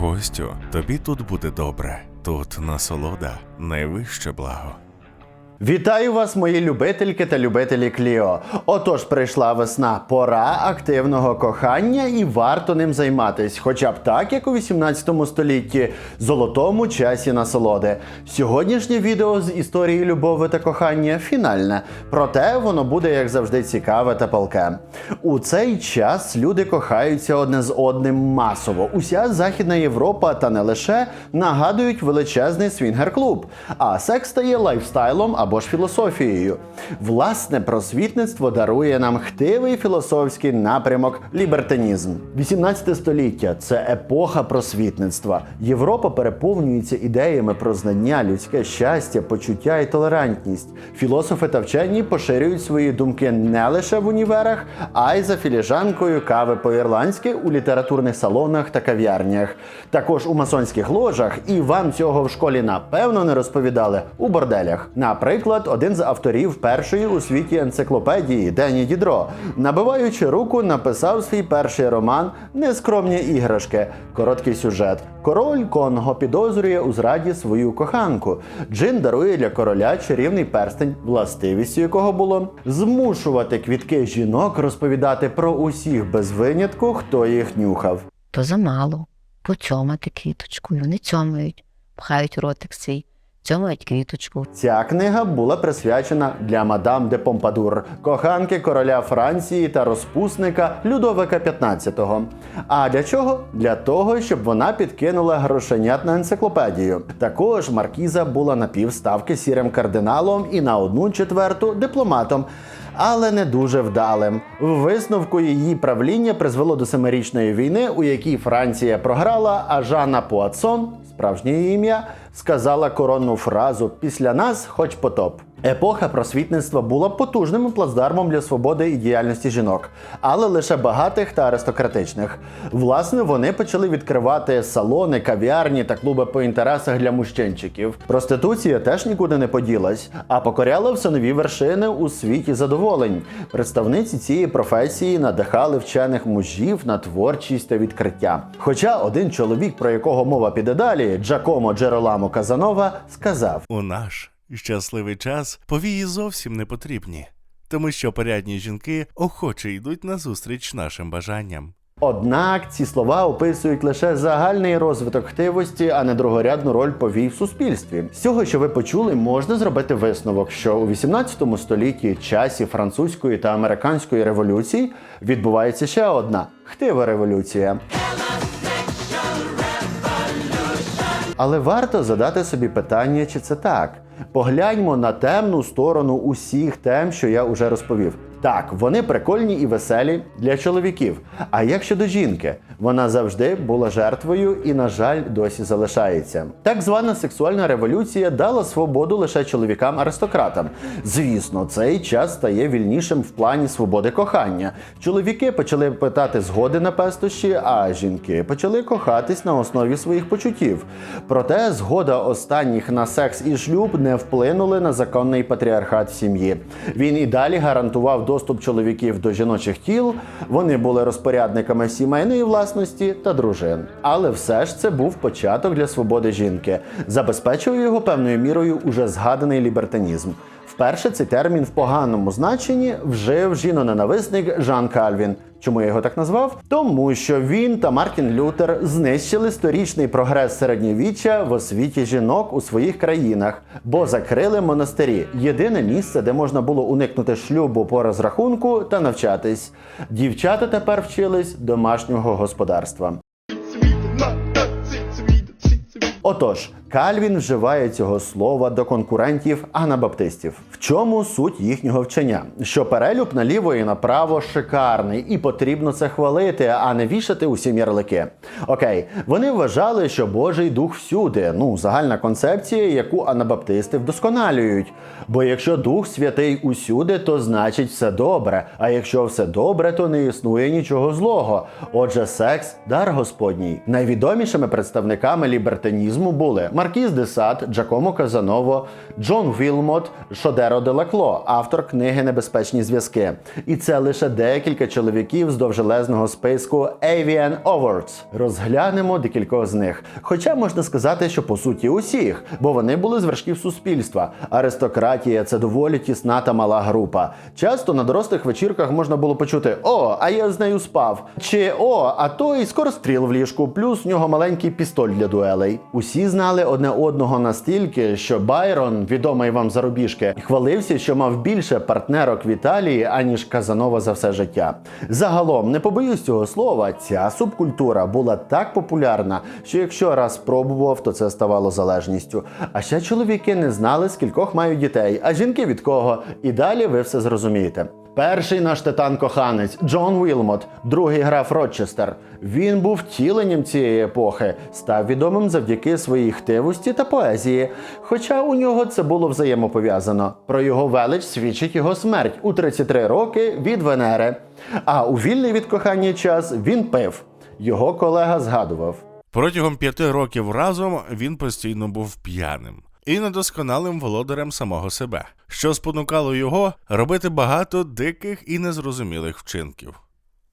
Гостю, тобі тут буде добре. Тут насолода найвище благо. Вітаю вас, мої любительки та любителі Кліо. Отож, прийшла весна, пора активного кохання і варто ним займатись, хоча б так, як у 18 столітті, золотому часі насолоди. Сьогоднішнє відео з історії любові та кохання фінальне, проте воно буде, як завжди, цікаве та палке. У цей час люди кохаються одне з одним масово. Уся Західна Європа та не лише нагадують величезний свінгер-клуб, а секс стає лайфстайлом або ж філософією. Власне, просвітництво дарує нам хтивий філософський напрямок лібертанізм. 18 століття це епоха просвітництва. Європа переповнюється ідеями про знання, людське щастя, почуття і толерантність. Філософи та вчені поширюють свої думки не лише в універах, а й за філіжанкою кави по-ірландськи у літературних салонах та кав'ярнях. Також у масонських ложах, і вам цього в школі напевно не розповідали у борделях. Наприклад, один з авторів першої у світі енциклопедії Дені Дідро, набиваючи руку, написав свій перший роман Нескромні іграшки. Короткий сюжет. Король Конго підозрює у зраді свою коханку. Джин дарує для короля чарівний перстень, властивістю якого було змушувати квітки жінок розповідати про усіх без винятку, хто їх нюхав. то замало. Поцьомати квіточку. І Вони цьомають, пхають ротик свій, цьомають квіточку. Ця книга була присвячена для мадам де Помпадур, коханки короля Франції та розпусника Людовика XV. А для чого? Для того, щоб вона підкинула грошенят на енциклопедію. Також маркіза була на півставки сірим кардиналом і на одну четверту дипломатом. Але не дуже вдалим. В висновку її правління призвело до семирічної війни, у якій Франція програла, а Жанна Пуатсон, справжнє ім'я, сказала коронну фразу Після нас хоч потоп. Епоха просвітництва була потужним плацдармом для свободи і діяльності жінок, але лише багатих та аристократичних. Власне, вони почали відкривати салони, кав'ярні та клуби по інтересах для мужчинчиків. Проституція теж нікуди не поділась, а покоряла все нові вершини у світі задоволень. Представниці цієї професії надихали вчених мужів на творчість та відкриття. Хоча один чоловік, про якого мова піде далі, Джакомо Джероламо Казанова, сказав. У наш щасливий час повії зовсім не потрібні, тому що порядні жінки охоче йдуть назустріч нашим бажанням. Однак ці слова описують лише загальний розвиток хтивості, а не другорядну роль повій в суспільстві. З цього, що ви почули, можна зробити висновок, що у 18 столітті часі французької та американської революцій відбувається ще одна хтива революція. Але варто задати собі питання, чи це так. Погляньмо на темну сторону усіх тем, що я уже розповів. Так, вони прикольні і веселі для чоловіків. А як щодо жінки, вона завжди була жертвою і, на жаль, досі залишається. Так звана сексуальна революція дала свободу лише чоловікам-аристократам. Звісно, цей час стає вільнішим в плані свободи кохання. Чоловіки почали питати згоди на пестощі, а жінки почали кохатись на основі своїх почуттів. Проте згода останніх на секс і шлюб не вплинули на законний патріархат сім'ї. Він і далі гарантував доступ чоловіків до жіночих тіл. Вони були розпорядниками сімейної власності та дружин. Але все ж це був початок для свободи жінки. Забезпечив його певною мірою уже згаданий лібертанізм. Вперше цей термін в поганому значенні вжив жіноненависник Жан Кальвін. Чому я його так назвав? Тому що він та Мартін Лютер знищили сторічний прогрес середньовіччя в освіті жінок у своїх країнах, бо закрили монастирі єдине місце, де можна було уникнути шлюбу по розрахунку та навчатись. Дівчата тепер вчились домашнього господарства. Отож, Кальвін вживає цього слова до конкурентів анабаптистів. В чому суть їхнього вчення? Що перелюб наліво і направо шикарний, і потрібно це хвалити, а не вішати усім ярлики. Окей, вони вважали, що Божий дух всюди. Ну, загальна концепція, яку анабаптисти вдосконалюють. Бо якщо Дух Святий усюди, то значить все добре. А якщо все добре, то не існує нічого злого. Отже, секс дар Господній. Найвідомішими представниками лібертанізму були Маркіз де Сад, Джакомо Казаново, Джон Вілмот, Шодеро де Лакло, автор книги Небезпечні зв'язки. І це лише декілька чоловіків з довжелезного списку Avian Awards. Розглянемо декількох з них. Хоча можна сказати, що по суті усіх, бо вони були з вершків суспільства. Аристократія це доволі тісна та мала група. Часто на дорослих вечірках можна було почути: О, а я з нею спав. Чи о, а той скоростріл в ліжку, плюс в нього маленький пістоль для дуелей. Усі знали одне одного настільки, що Байрон, відомий вам зарубіжки, хвалився, що мав більше партнерок в Італії, аніж Казанова за все життя. Загалом, не побоюсь цього слова, ця субкультура була так популярна, що якщо раз спробував, то це ставало залежністю. А ще чоловіки не знали, скількох мають дітей, а жінки від кого. І далі ви все зрозумієте. Перший наш титан-коханець Джон Вілмот, другий граф Рочестер. Він був втіленням цієї епохи, став відомим завдяки своїй хтивості та поезії. Хоча у нього це було взаємопов'язано. Про його велич свідчить його смерть у 33 роки від Венери. А у вільний від кохання час він пив. Його колега згадував. Протягом п'яти років разом він постійно був п'яним і недосконалим володарем самого себе, що спонукало його робити багато диких і незрозумілих вчинків.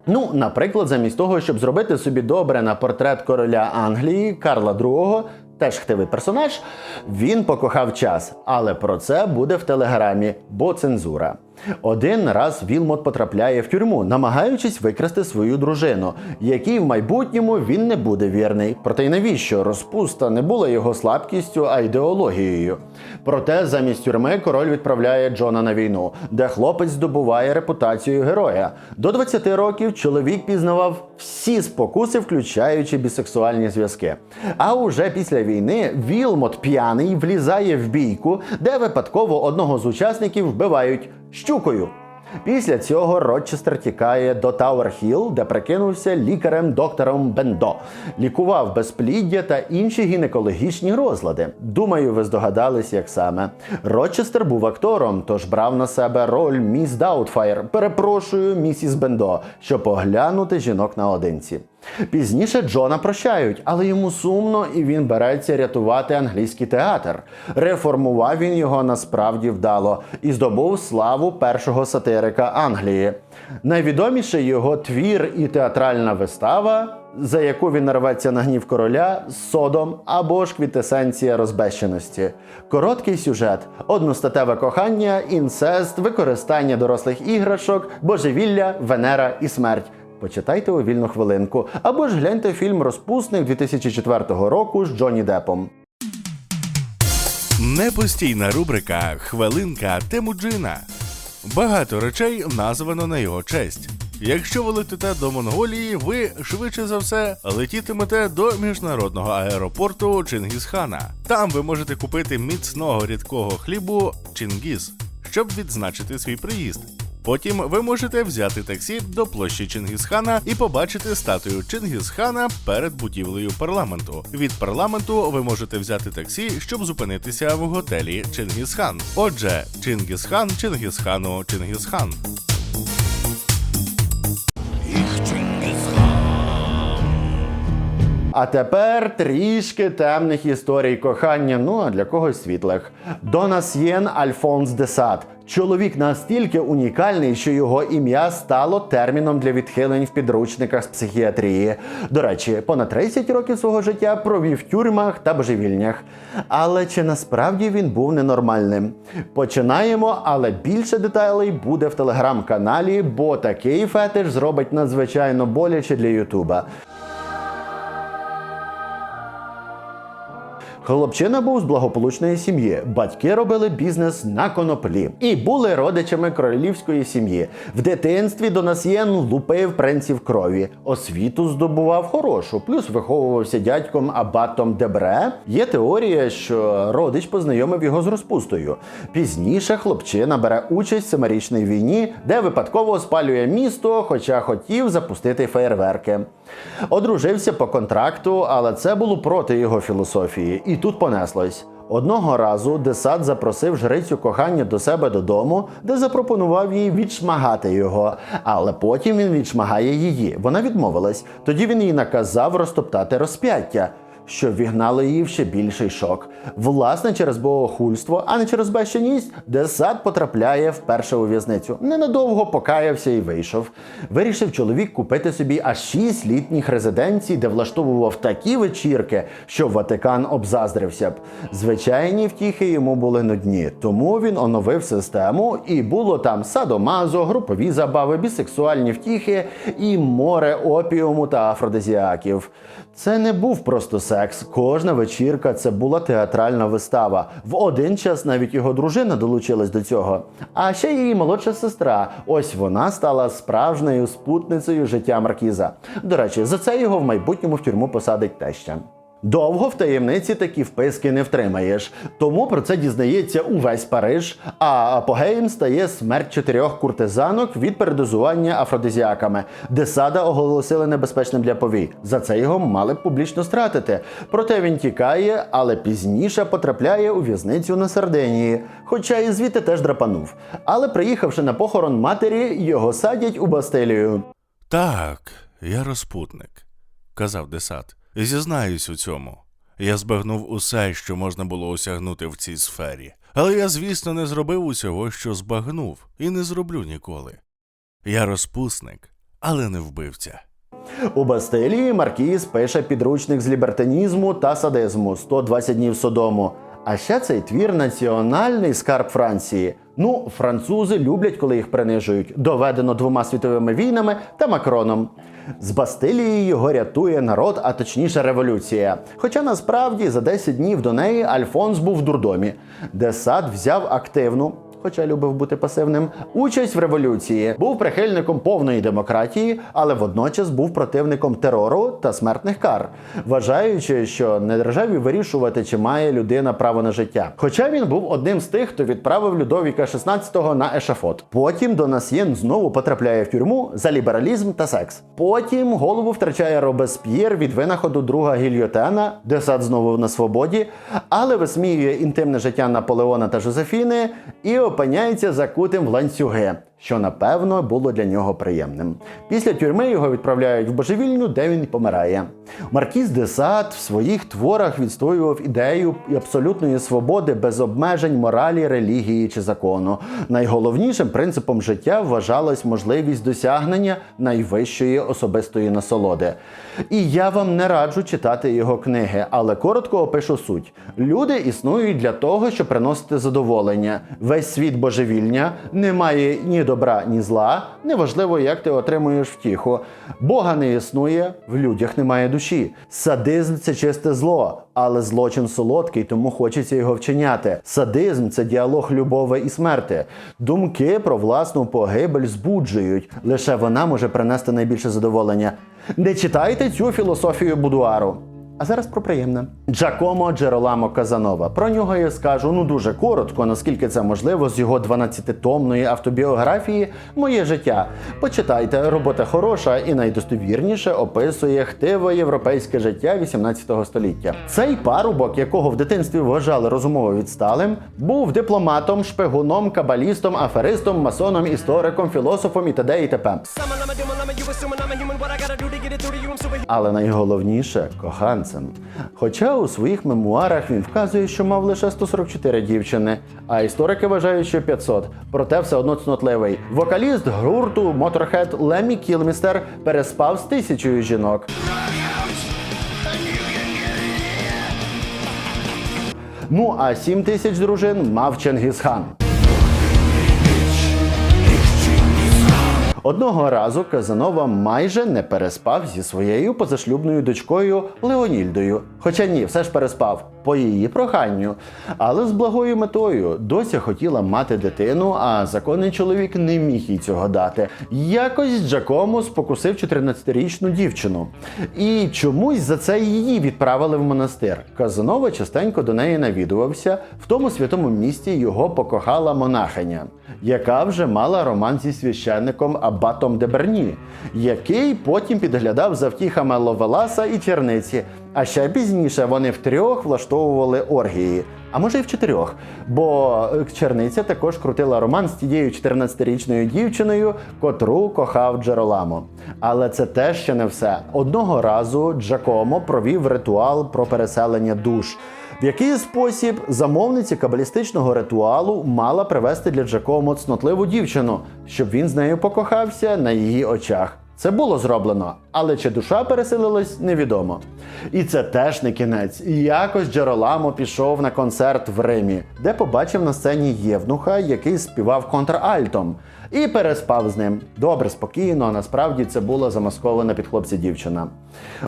Ну, наприклад, замість того, щоб зробити собі добре на портрет короля Англії Карла II, теж хтивий персонаж, він покохав час. Але про це буде в телеграмі, бо цензура. Один раз Вілмот потрапляє в тюрму, намагаючись викрасти свою дружину, якій в майбутньому він не буде вірний. Проте й навіщо розпуста не була його слабкістю, а ідеологією. Проте замість тюрми король відправляє Джона на війну, де хлопець здобуває репутацію героя. До 20 років чоловік пізнавав всі спокуси, включаючи бісексуальні зв'язки. А уже після війни Вілмот п'яний влізає в бійку, де випадково одного з учасників вбивають щукою. Після цього Рочестер тікає до Тауер Хіл, де прикинувся лікарем-доктором Бендо, лікував безпліддя та інші гінекологічні розлади. Думаю, ви здогадались, як саме. Рочестер був актором, тож брав на себе роль міс Даутфайр. Перепрошую, місіс Бендо, щоб поглянути жінок наодинці. Пізніше Джона прощають, але йому сумно, і він береться рятувати англійський театр. Реформував він його насправді вдало і здобув славу першого сатирика Англії. Найвідоміший його твір і театральна вистава, за яку він нарветься на гнів короля, Содом або ж квітесенція розбещеності. Короткий сюжет: одностатеве кохання, інцест, використання дорослих іграшок, божевілля, Венера і смерть. Почитайте у вільну хвилинку, або ж гляньте фільм Розпусник 2004 року з Джонні Депом. Непостійна рубрика Хвилинка Темуджина. Багато речей названо на його честь. Якщо ви летите до Монголії, ви швидше за все летітимете до міжнародного аеропорту Чингісхана. Там ви можете купити міцного рідкого хлібу Чингіз, щоб відзначити свій приїзд. Потім ви можете взяти таксі до площі Чингісхана і побачити статую Чингісхана перед будівлею парламенту. Від парламенту ви можете взяти таксі, щоб зупинитися в готелі Чингісхан. Отже, Чингісхан, Чингісхану, Чингісхан. А тепер трішки темних історій кохання, ну а для когось світлих. Донасьєн Альфонс де Сад. Чоловік настільки унікальний, що його ім'я стало терміном для відхилень в підручниках з психіатрії. До речі, понад 30 років свого життя провів в тюрмах та божевільнях. Але чи насправді він був ненормальним? Починаємо, але більше деталей буде в телеграм-каналі, бо такий фетиш зробить надзвичайно боляче для Ютуба. Хлопчина був з благополучної сім'ї. Батьки робили бізнес на коноплі і були родичами королівської сім'ї. В дитинстві Донасьєн лупив принців крові. Освіту здобував хорошу, плюс виховувався дядьком Абатом Дебре. Є теорія, що родич познайомив його з розпустою. Пізніше хлопчина бере участь в семирічній війні, де випадково спалює місто, хоча хотів запустити феєрверки. Одружився по контракту, але це було проти його філософії, і тут понеслось. Одного разу Десад запросив жрицю кохання до себе додому, де запропонував їй відшмагати його. Але потім він відшмагає її. Вона відмовилась. Тоді він їй наказав розтоптати розп'яття. Що вігнало її в ще більший шок. Власне, через богохульство, а не через безчинність, Десад потрапляє вперше у в'язницю. Ненадовго покаявся і вийшов. Вирішив чоловік купити собі аж шість літніх резиденцій, де влаштовував такі вечірки, що Ватикан обзаздрився б. Звичайні втіхи йому були нудні, тому він оновив систему, і було там садомазо, групові забави, бісексуальні втіхи і море опіуму та афродизіаків. Це не був просто секс. Кожна вечірка це була театральна вистава. В один час навіть його дружина долучилась до цього. А ще її молодша сестра. Ось вона стала справжньою спутницею життя Маркіза. До речі, за це його в майбутньому в тюрму посадить теща. Довго в таємниці такі вписки не втримаєш, тому про це дізнається увесь Париж. А апогеєм стає смерть чотирьох куртизанок від передозування афродизіаками. Десада оголосили небезпечним для повій. За це його мали б публічно стратити. Проте він тікає, але пізніше потрапляє у в'язницю на Сардинії, хоча і звідти теж драпанув. Але приїхавши на похорон матері, його садять у Бастилію. Так, я розпутник, казав Десад. Зізнаюсь у цьому. Я збагнув усе, що можна було осягнути в цій сфері. Але я, звісно, не зробив усього, що збагнув, і не зроблю ніколи. Я розпусник, але не вбивця. У Бастилії Маркіз пише підручник з лібертанізму та садизму 120 днів Содому. А ще цей твір національний скарб Франції. Ну, французи люблять, коли їх принижують. Доведено двома світовими війнами та Макроном. З Бастилії його рятує народ, а точніше революція. Хоча насправді за 10 днів до неї Альфонс був в дурдомі, де сад взяв активну. Хоча любив бути пасивним, участь в революції, був прихильником повної демократії, але водночас був противником терору та смертних кар, вважаючи, що не державі вирішувати, чи має людина право на життя. Хоча він був одним з тих, хто відправив Людовіка XVI на ешафот. Потім Донасьєн знову потрапляє в тюрму за лібералізм та секс. Потім голову втрачає Робесп'єр від винаходу друга гільйотена, де сад знову на свободі, але висміює інтимне життя Наполеона та Жозефіни і опиняється закутим в ланцюги, що напевно було для нього приємним. Після тюрми його відправляють в божевільню, де він помирає. Маркіз де Сад в своїх творах відстоював ідею абсолютної свободи без обмежень моралі, релігії чи закону. Найголовнішим принципом життя вважалась можливість досягнення найвищої особистої насолоди. І я вам не раджу читати його книги, але коротко опишу суть. Люди існують для того, щоб приносити задоволення. Весь світ божевільня, немає ні добра, ні зла. Неважливо, як ти отримуєш втіху. Бога не існує, в людях немає душі. Садизм це чисте зло, але злочин солодкий, тому хочеться його вчиняти. Садизм це діалог любові і смерти. Думки про власну погибель збуджують. Лише вона може принести найбільше задоволення. Не читайте цю філософію будуару. А зараз про приємне. Джакомо Джероламо Казанова. Про нього я скажу ну дуже коротко, наскільки це можливо з його 12-томної автобіографії Моє життя. Почитайте, робота хороша і найдостовірніше описує хтиве європейське життя 18 століття. Цей парубок, якого в дитинстві вважали розумово відсталим, був дипломатом, шпигуном, кабалістом, аферистом, масоном, істориком, філософом і т.д. і т.п. Але найголовніше коханцем. Хоча у своїх мемуарах він вказує, що мав лише 144 дівчини, а історики вважають, що 500. Проте все одно цнотливий. Вокаліст гурту Motorhead Лемі Кілмістер переспав з тисячою жінок. Ну а 7 тисяч дружин мав Чингісхан. Одного разу Казанова майже не переспав зі своєю позашлюбною дочкою Леонільдою. Хоча ні, все ж переспав по її проханню. Але з благою метою доця хотіла мати дитину, а законний чоловік не міг їй цього дати. Якось Джакомо спокусив 14-річну дівчину. І чомусь за це її відправили в монастир. Казанова частенько до неї навідувався. В тому святому місті його покохала монахиня, яка вже мала роман зі священником Аббатом Деберні, який потім підглядав за втіхами Ловеласа і черниці. А ще пізніше вони втрьох влаштовували оргії. А може й в чотирьох, бо е, черниця також крутила роман з тією 14-річною дівчиною, котру кохав Джероламо. Але це теж ще не все. Одного разу Джакомо провів ритуал про переселення душ. В який спосіб замовниці кабалістичного ритуалу мала привести для Джакомо цнотливу дівчину, щоб він з нею покохався на її очах. Це було зроблено, але чи душа переселилась, невідомо. І це теж не кінець. Якось Джероламо пішов на концерт в Римі, де побачив на сцені Євнуха, який співав контральтом, і переспав з ним. Добре, спокійно, а насправді це була замаскована під хлопця дівчина.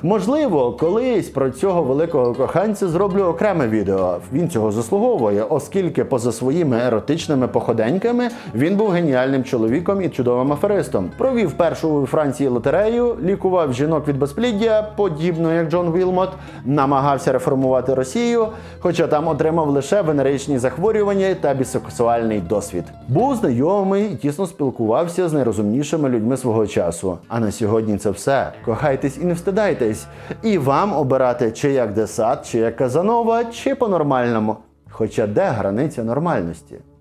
Можливо, колись про цього великого коханця зроблю окреме відео. Він цього заслуговує, оскільки поза своїми еротичними походеньками він був геніальним чоловіком і чудовим аферистом. Провів першу у Франції лотерею, лікував жінок від безпліддя, подібно як Джон Вілмот, намагався реформувати Росію, хоча там отримав лише венеричні захворювання та бісексуальний досвід. Був знайомий і тісно спілкувався з найрозумнішими людьми свого часу. А на сьогодні це все. Кохайтесь і не встидайтесь. І вам обирати чи як Десад, чи як Казанова, чи по-нормальному. Хоча де границя нормальності?